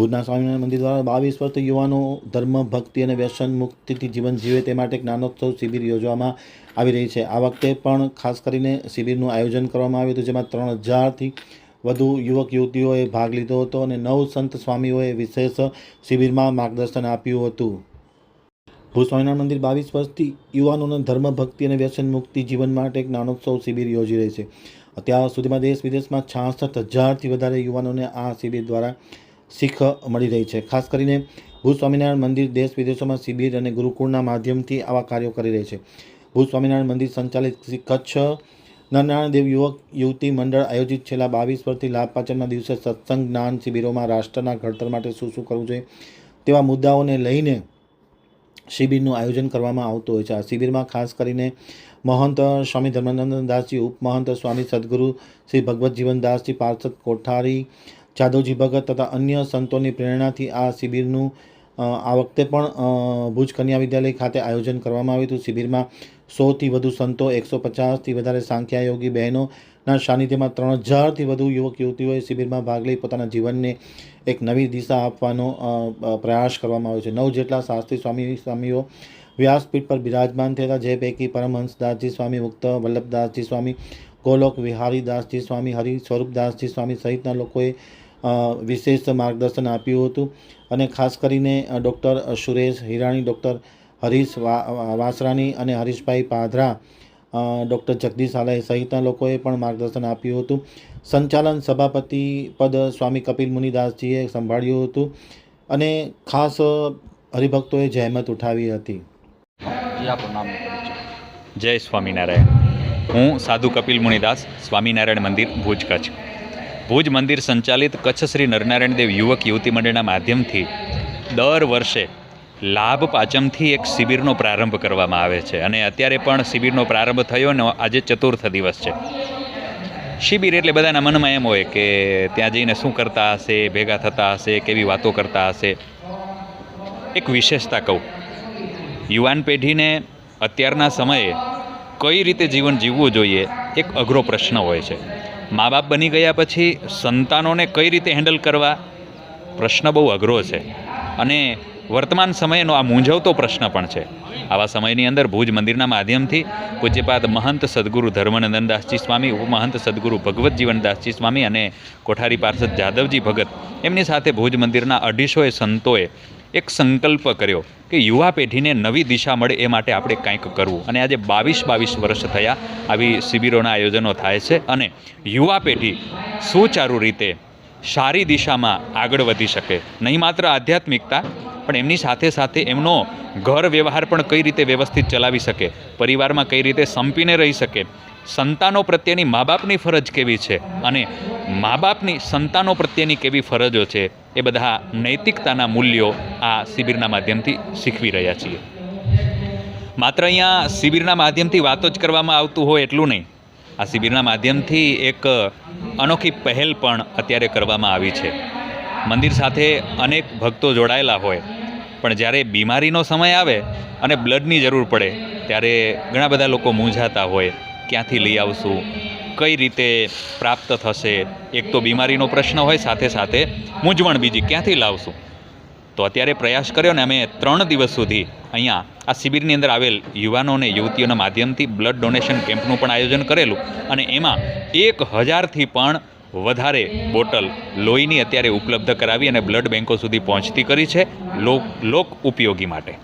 ભુજના સ્વામિનારાયણ મંદિર દ્વારા બાવીસ વર્ષ યુવાનો ધર્મ, ભક્તિ અને વ્યસન મુક્તિથી જીવન જીવે તે માટે એક નાનોત્સવ શિબિર યોજવામાં આવી રહી છે. આ વખતે પણ ખાસ કરીને શિબિરનું આયોજન કરવામાં આવ્યું હતું, જેમાં ત્રણ હજારથી વધુ યુવક યુવતીઓએ ભાગ લીધો હતો અને નવ સંત સ્વામીઓએ વિશેષ શિબિરમાં માર્ગદર્શન આપ્યું હતું. ભુજ સ્વામિનારાયણ મંદિર બાવીસ વર્ષથી યુવાનોને ધર્મ, ભક્તિ અને વ્યસન મુક્તિ જીવન માટે એક નાનોત્સવ શિબિર યોજી રહી છે. અત્યાર સુધીમાં દેશ વિદેશમાં છાસઠ હજારથી વધારે યુવાનોને આ શિબિર દ્વારા શીખ મળી રહી છે. ખાસ કરીને ભુજ સ્વામિનારાયણ મંદિર દેશ વિદેશોમાં શિબિર અને ગુરુકુળના માધ્યમથી આવા કાર્યો કરી રહી છે. ભુજ મંદિર સંચાલિત કચ્છ નારાયણ દેવ યુવક યુવતી મંડળ આયોજિત છેલ્લા બાવીસ વર્ષથી લાભ પાચનના દિવસે સત્સંગ જ્ઞાન શિબિરોમાં રાષ્ટ્રના ઘડતર માટે શું શું કરવું જોઈએ તેવા મુદ્દાઓને લઈને શિબિરનું આયોજન કરવામાં આવતું હોય છે. આ શિબિરમાં ખાસ કરીને મહંત સ્વામી ધર્માનંદ દાસજી ઉપમહંત સ્વામી સદગુરુ શ્રી ભગવત જીવનદાસજી, પાર્ષદ કોઠારી જાદવજી ભગત તથા અન્ય સંતોની પ્રેરણાથી આ શિબિરનું આ વખતે પણ ભુજ કન્યા વિદ્યાલય ખાતે આયોજન કરવામાં આવ્યું હતું. શિબિરમાં સોથી વધુ સંતો, એકસો પચાસથી વધારે સાંખ્યાયોગી બહેનોના સાનિધ્યમાં ત્રણ હજારથી વધુ યુવક યુવતીઓએ શિબિરમાં ભાગ લઈ પોતાના જીવનને એક નવી દિશા આપવાનો પ્રયાસ કરવામાં આવ્યો છે. નવ જેટલા શાસ્ત્રી સ્વામી, સ્વામીઓ વ્યાસપીઠ પર બિરાજમાન થયા હતા. જે પૈકી પરમહંસદાસજી સ્વામી, મુક્ત વલ્લભદાસજી સ્વામી, ગોલોક વિહારીદાસજી સ્વામી, હરિ સ્વરૂપદાસજી સ્વામી સહિતના લોકોએ વિશેષ માર્ગદર્શન આપ્યું હતું. અને ખાસ કરીને ડૉક્ટર સુરેશ હિરાણી ડૉક્ટર હરીશ વાસરાણી અને હરીશભાઈ પાધરા ડૉક્ટર જગદીશ આલાએ સહિતના લોકોએ પણ માર્ગદર્શન આપ્યું હતું. સંચાલન સભાપતિ પદ સ્વામી કપિલ મુનિદાસજીએ સંભાળ્યું હતું અને ખાસ હરિભક્તોએ જહેમત ઉઠાવી હતી. જય સ્વામિનારાયણ. હું સાધુ કપિલ મુનિદાસ સ્વામિનારાયણ મંદિર ભુજ કચ્છ. ભુજ મંદિર સંચાલિત કચ્છ શ્રી નરનારાયણ દેવ યુવક યુવતી મંડળના માધ્યમથી દર વર્ષે લાભ પાચમથી એક શિબિરનો પ્રારંભ કરવામાં આવે છે. અને અત્યારે પણ શિબિરનો પ્રારંભ થયો ને આજે ચતુર્થ દિવસ છે. શિબિર એટલે બધાના મનમાં એમ હોય કે ત્યાં જઈને શું કરતા હશે, ભેગા થતા હશે, કેવી વાતો કરતા હશે. એક વિશેષતા કહું. યુવાન પેઢીને અત્યારના સમયે કઈ રીતે જીવન જીવવું જોઈએ, એક અઘરો પ્રશ્ન હોય છે. મા બાપ બની ગયા પછી સંતાનોને કઈ રીતે હેન્ડલ કરવા? પ્રશ્ન બહુ અઘરો છે. અને વર્તમાન સમયનો આ મૂંઝવતો પ્રશ્ન પણ છે. આવા સમયની અંદર ભુજ મંદિરના માધ્યમથી પૂજ્યપાદ મહંત સદગુરુ ધર્મનંદનદાસજી સ્વામી, ઉપમહંત સદગુરુ ભગવત જીવનદાસજી સ્વામી અને કોઠારી પાર્ષદ જાદવજી ભગત એમની સાથે ભુજ મંદિરના અઢીસોએ સંતોએ એક સંકલ્પ કર્યો કે યુવા પેઢીને નવી દિશા મળે એ માટે આપણે કંઈક કરવું. અને આજે બાવીસ બાવીસ વર્ષ થયા આવી શિબિરોના આયોજનો થાય છે અને યુવા પેઢી સુચારુ રીતે સારી દિશામાં આગળ વધી શકે. નહીં માત્ર આધ્યાત્મિકતા, પણ એમની સાથે સાથે એમનો ઘર વ્યવહાર પણ કઈ રીતે વ્યવસ્થિત ચલાવી શકે, પરિવારમાં કઈ રીતે સંપીને રહી શકે સંતાનો પ્રત્યેની મા બાપની ફરજ કેવી છે? અને મા બાપની સંતાનો પ્રત્યેની કેવી ફરજો છે? એ બધા નૈતિકતાના મૂલ્યો આ શિબિરના માધ્યમથી શીખવી રહ્યા છીએ. માત્ર અહીંયા શિબિરના માધ્યમથી વાતો જ કરવામાં આવતું હોય એટલું નહીં. આ શિબિરના માધ્યમથી એક અનોખી પહેલ પણ અત્યારે કરવામાં આવી છે. મંદિર સાથે અનેક ભક્તો જોડાયેલા હોય. પણ જ્યારે બીમારીનો સમય આવે અને બ્લડની જરૂર પડે, ત્યારે ઘણા બધા લોકો મૂંઝાતા હોય. ક્યાંથી લઈ આવશું? કઈ રીતે પ્રાપ્ત થશે? એક તો બીમારીનો પ્રશ્ન હોય, સાથે સાથે મૂંઝવણ બીજી ક્યાંથી લાવશું? તો અત્યારે પ્રયાસ કર્યો ને અમે ત્રણ દિવસ સુધી અહીંયા આ શિબિરની અંદર આવેલ યુવાનો અને યુવતીઓના માધ્યમથી બ્લડ ડોનેશન કેમ્પનું પણ આયોજન કરેલું અને એમાં એક હજારથી પણ વધારે બોટલ લોહીની અત્યારે ઉપલબ્ધ કરાવી અને બ્લડ બેન્કો સુધી પહોંચતી કરી છે લોક લોક ઉપયોગી માટે.